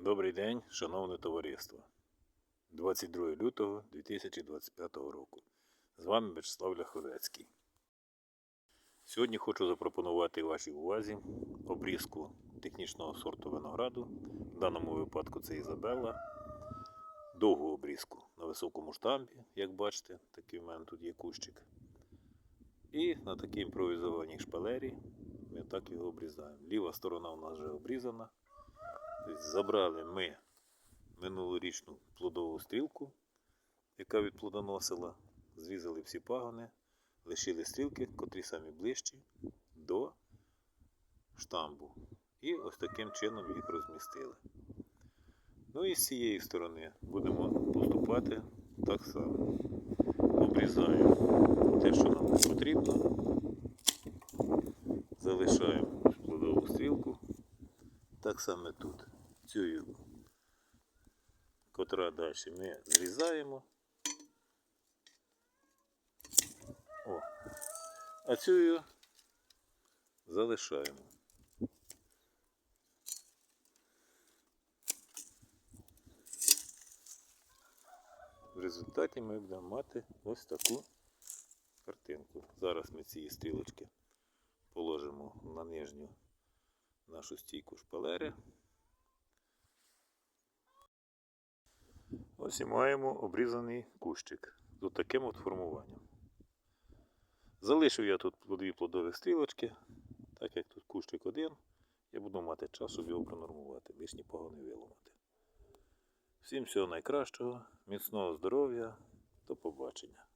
Добрий день, шановне товариство. 22 лютого 2025 року. З вами Вячеслав Ляховецький. Сьогодні хочу запропонувати вашій увазі обрізку технічного сорту винограду. В даному випадку це Ізабелла. Довгу обрізку на високому штамбі, як бачите, такий в мене тут є кущик. І на такій імпровізованій шпалері ми так його обрізаємо. Ліва сторона у нас вже обрізана. Тобто Забрали ми минулорічну плодову стрілку, яка відплодоносила, зрізали всі пагони, лишили стрілки, котрі самі ближчі до штамбу. І ось таким чином їх розмістили. Ну і з цієї сторони будемо поступати так само. Обрізаємо те, що нам потрібно. Залишаємо плодову стрілку. Так само тут. Цю, котра далі ми зрізаємо. О. А цю залишаємо. В результаті ми будемо мати ось таку картинку. Зараз ми ці стрілочки положимо на нижню нашу стійку шпалери. Ось і маємо обрізаний кущик з таким от формуванням. Залишив я тут дві плодові стрілочки, так як тут кущик один, я буду мати час, щоб його пронормувати, більш нікого не виламати. Всім всього найкращого, міцного здоров'я, до побачення.